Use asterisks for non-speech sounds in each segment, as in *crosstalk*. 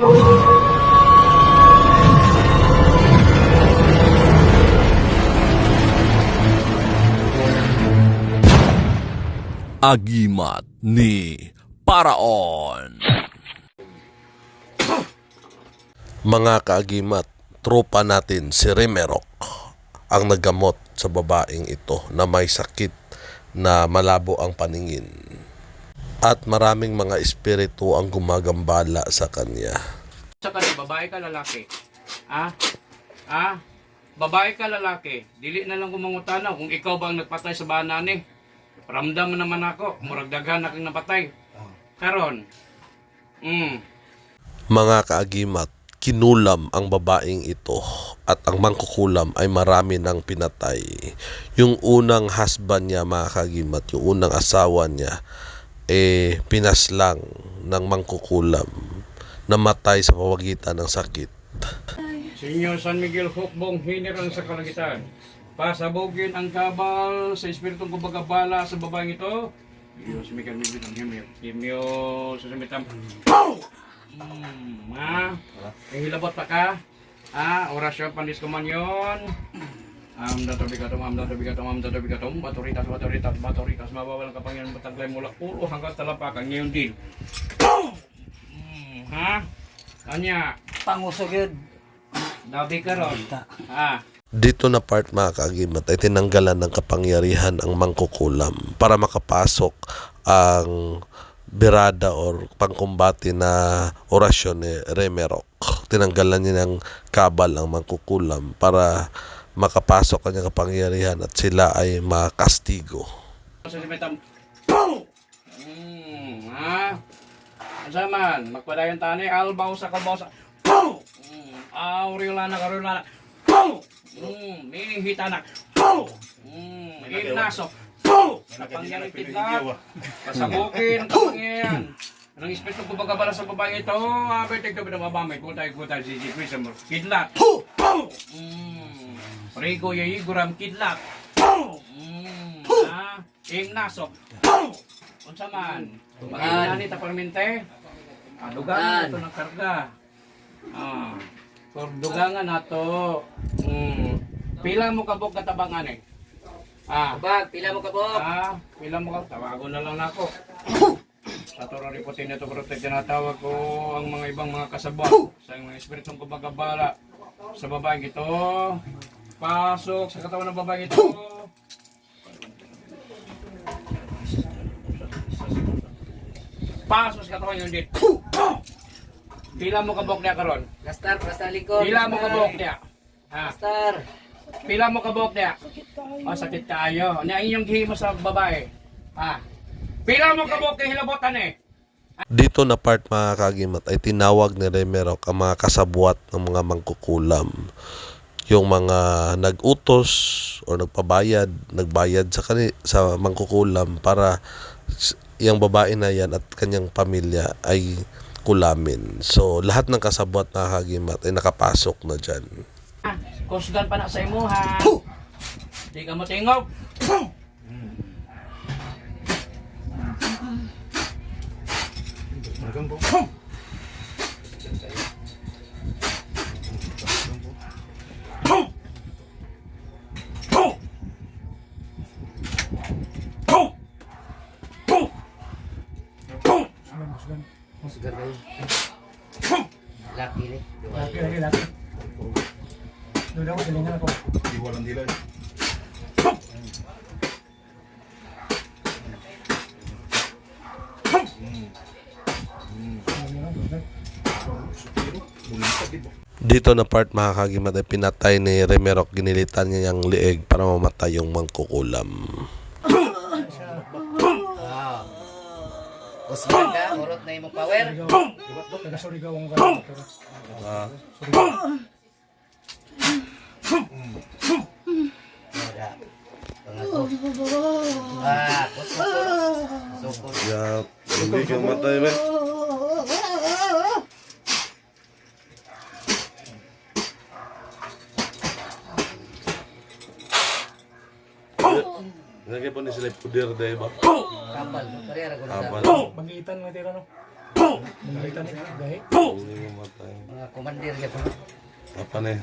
Agimat ni Paraon. Mga kaagimat, tropa natin si Remerok ang naggamot sa babaeng ito na may sakit na malabo ang paningin. At maraming mga espiritu ang gumagambala sa kanya. Sa kanya, babae ka lalaki. Ah? Ah? Babae ka lalaki. Dili na lang kumangutana kung ikaw ba ang nagpatay sa bana ni. Ramdam naman ako. Muragdaghan na kang napatay. Karon. Mm. Mga kaagimat, kinulam ang babaeng ito at ang mangkukulam ay marami ng pinatay. Yung unang husband niya mga kaagimat, yung unang asawa niya, eh pinaslang ng mangkukulam namatay sa pawagitan ng sakit. Senyor San Miguel Hukbong hinirang sa kalangitan. Pasabugin ang kabal sa espiritong kubagabala sa babaeng ito. Diyos, may kami bitang himyo. Himyo, susumitam. Hmm, ha? Eh, hilabot pa ka? Ha? Orasyon pandis ko man yun. Am dato bigatom, am dato bigatom, am dato bigatom, batoritas, batoritas, batoritas, mabawalan kapangyarihan bataglay mula ulo hanggang talapakan ngayon din. Hmm, ha? Kanya, Pangusog yun. Dabi ka ron. Ah. Dito na part mga kaagimat ay tinanggalan ng kapangyarihan ang mangkukulam para makapasok ang birada or pangkumbati na orasyon ni Remerok. Tinanggalan niya ng kabal ang mangkukulam para makapasok kanyang kapangyarihan at sila ay makastigo. Hmm, ha? Asa man, magpadayon tani, albaw sa kalbaw sa... Boom! Hmm, auriolana, karulana. Boom! Hmm, minihita na. Boom! Hmm, ignaso. Boom! Kapangyarihan kidlat. Pasabukin ang kapangyarihan. Anong espiritu ko bagabala sa babae ito? Abe, tigto ba na mabamay? Kutay, kutay, si si Chris, kidlat. Boom! Hmm, Rigo, yayiguram, kidlat. Boom! Hmm, ha? Ignaso. Boom! Unsa man? Magina ni taparmente. Ah, dugangan nato ng karga. Ah. Kung dugangan nato. Hmm. Pila mo kabog katabangan eh. Ah. Bag, pila mo ka po. Ah, pila mo ka tawago na lang nako. Sa toro ripotin nito protect tinatawag ko ang mga ibang mga kasabwat sa mga espiritong kumagabala sa babaeng ito. Pasok sa katawan ng babaeng ito. Pasok sa katawan yun din. Pila mo kabok niya karon? Gastar, basta likod. Pila mo kabok niya? Ha? Gastar. Pila mo kabok niya? O, sakit. Ano ang inyong gihimo sa babae? Ha? Pila mo kabok niya hilabotan eh? Dito na part mga kagimat ay tinawag ni Remerok ang mga kasabwat ng mga mangkukulam. Yung mga nag-utos o nagpabayad, nagbayad sa kani sa mangkukulam para yung babae na yan at kanyang pamilya ay kulamin. So lahat ng kasabwat na kagimat ay nakapasok na dyan. Ah, kusgan pa na sa imo ha. Di ka mo tingog. Sugar kayo. Laki ni. Laki lagi laki. Doon ako silingan ako. Dito na part mga kagimat ay pinatay ni Remerok ginilitan niya yung lieg para mamatay yung mangkukulam. Usman ka, urot na imong power. Pangato. Ah, kusok. Sukod. Yeah, hindi ka matay ba? Puder dahil ba? Kapal. Karera ko na Kapal. sa. Bangitan mo tira no. Nakita ni gahe. Hindi mo matay. Mga komandir ya po. Apa na eh?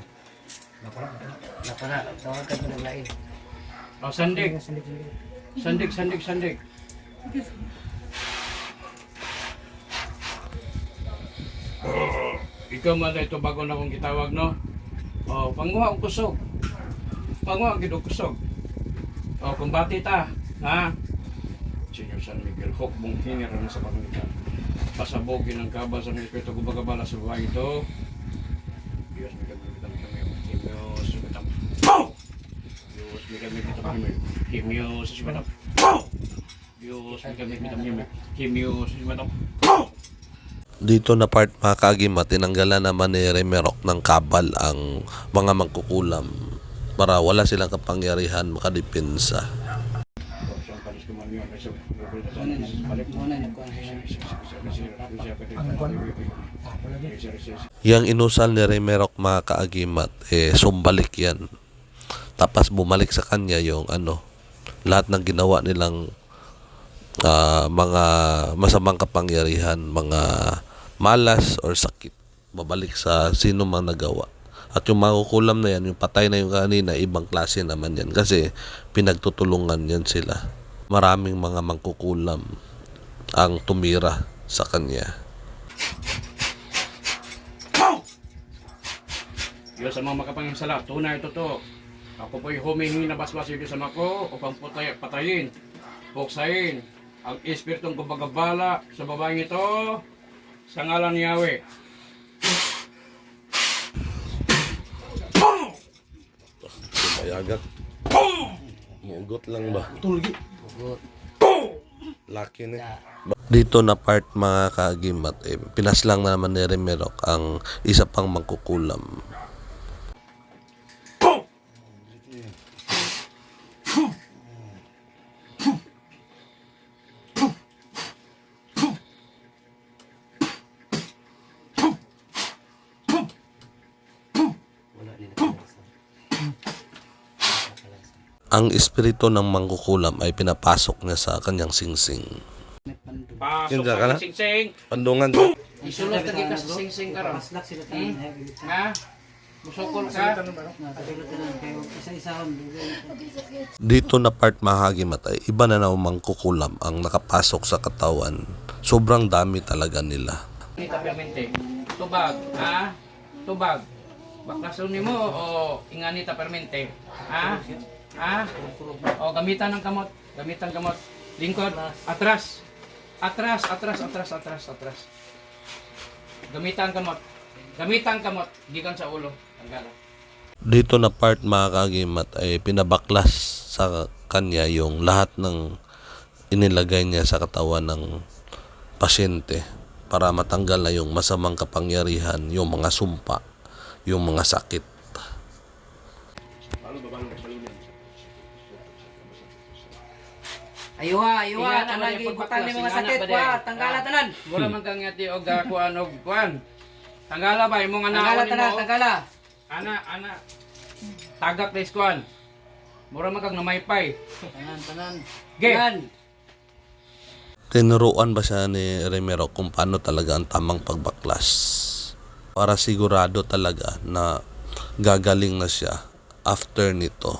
Napana, tawag ka po ng lain. Oh, sandig. Sandig, sandig, sandig. Ikaw man na ito bago na akong gitawag, no? Oh, panguha ang kusog. Panguha ang kusog. Oh, kumbati ta. Ha? Senyor San Miguel, hok mong hinger na sa panginoon. Pasabogin ang kaba sa mga ito gubagabala sa buhay ito. Diyos, may gagamitan kami. Diyos, may gagamitan kami. Diyos, may gagamitan kami. Diyos, may gagamitan kami. Diyos, may gagamitan kami. Diyos, may gagamitan kami. Dito na part mga kagima, tinanggalan naman ni Remerok ng kabal ang mga mangkukulam para wala silang kapangyarihan makadepensa. Siyang panis kumami ang isa. Balik mo na. Yang inusal ni Remerok mga kaagimat, eh, sumbalik yan. Tapos bumalik sa kanya yung ano, lahat ng ginawa nilang ah, mga masamang kapangyarihan, mga malas or sakit. Babalik sa sino mang nagawa. At yung makukulam na yan, yung patay na yung kanina, ibang klase naman yan. Kasi pinagtutulungan yan sila. Maraming mga mangkukulam ang tumira sa kanya. Diyos sa mga makapangyang sala, tunay totoo. Ako po'y humingi na basbas yung Diyos sama ko upang putay, patayin, buksayin ang espiritong gumagabala sa babaeng ito sa ngalan ni Yahweh. Mayagak. Mugot lang ba? Tulgi. Laki ni. Dito na part mga kagimat, eh, pinaslang na naman ni Remerok ang isa pang mangkukulam. Ang espiritu ng mangkukulam ay pinapasok niya sa kanyang singsing. Pasok Kinsa ka ka na? singsing. Pandungan Isulot lagi ka sa singsing ka ron. Hmm? Ha? Musukol ka? Dito na part mga kagimat ay iba na na mangkukulam ang nakapasok sa katawan. Sobrang dami talaga nila. Permente. Tubag, ha? Tubag. Baklason ni mo o inganita permente. Ha? Ha? O gamitan ng kamot. Gamitan kamot. Lingkod. Atras. Atras, atras, atras, atras, atras. Gamitan kamot. Gamitan kamot. Gikan sa ulo. Tanggalan. Dito na part mga kagimat ay pinabaklas sa kanya yung lahat ng inilagay niya sa katawan ng pasyente para matanggal na yung masamang kapangyarihan, yung mga sumpa, yung mga sakit. Ayuha, ayuha, gibutang pagbaklas, ni mga sakit din? tanggala Ah. tanan. Mura man kang ngati og kuan og kuan. Tanggala ba imong Tanggala anaon tanan, tanggala. Ana, ana. Tagak les kuan. Mura man kag namaypay. Tanan, tanan. Ge. Yan. Tinuruan ba siya ni Remero kung paano talaga ang tamang pagbaklas? Para sigurado talaga na gagaling na siya after nito.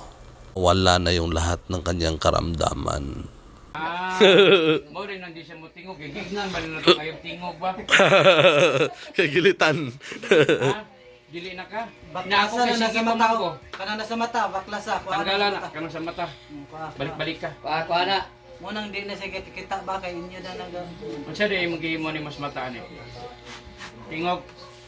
Wala na yung lahat ng kanyang karamdaman. Ah, *laughs* mo rin nang di siya mo tingog. Gignan ba na kayo tingog ba? *laughs* Kagilitan. ha? Dili na ka? Na ako kasi sige ko. Kanang nasa mata, baklasa. Kuha Tanggala na kanang sa mata. Balik-balik ka. Kwa, kwa na. Munang di na siya kita ba kay inyo na nag Unsa di imong gihimo ni mas mata ni? Tingog.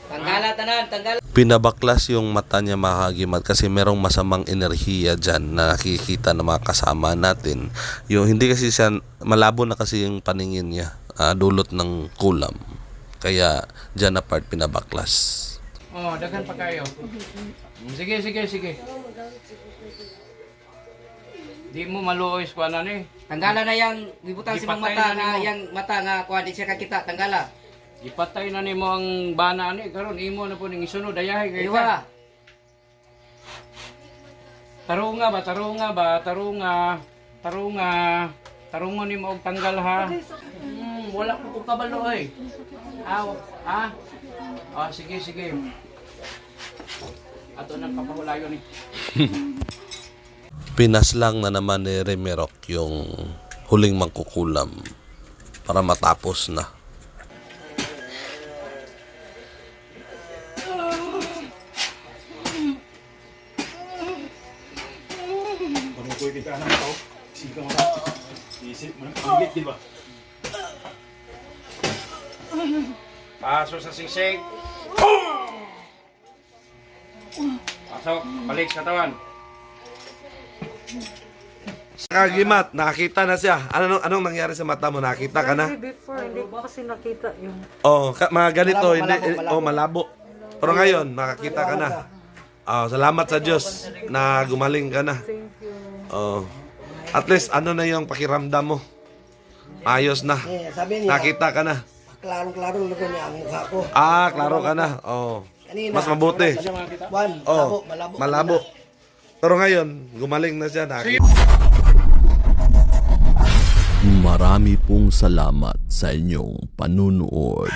Tanggala tanan, tanggala. Pinabaklas yung mata niya makagimat kasi merong masamang enerhiya dyan na nakikita ng mga kasama natin. Yung hindi kasi siya, malabo na kasi yung paningin niya, ah, dulot ng kulam. Kaya dyan na part pinabaklas. Oh, daghan pa kayo. Sige, sige, sige. Di mo maluoy sa kuanan ni. Tanggala na yang gibutang si mga mata na yang mata nga kwa di siya kakita, tanggala. Ipatay na nimo ang bana ni karon imo na po ning isunod ayahay kay Ayuha. Tarunga ba, tarunga ba, tarunga, tarunga. Tarungon nimo og tanggal ha. Hmm, wala ko kong kabalo eh. Ah, ha? Ah, sige, sige. Ato nang papahulayon eh. *laughs* Pinaslang na naman ni Remerok yung huling mangkukulam para matapos na. Paso sa sisig. Pasok, balik sa tawan. Kagimat, nakakita na siya. Ano anong nangyari sa mata mo? Nakita ka na? Before, hindi ko kasi nakita yung Oh, ka, mga ganito, Malabo, hindi, malabo, malabo. oh, malabo. Pero ngayon, nakakita ka na. Oh, salamat sa Diyos na gumaling ka na. thank you. Oh. At least, ano na yung pakiramdam mo? Ayos na. Eh, Nakita ka na. Klarong-klarong luto niya ang mukha ko. Ah, klaro ka na. Oh. Kanina, Mas mabuti. Juan, malabo, Oh, malabo. malabo. Pero ngayon, gumaling na siya. Nakita. Marami pong salamat sa inyong panunood.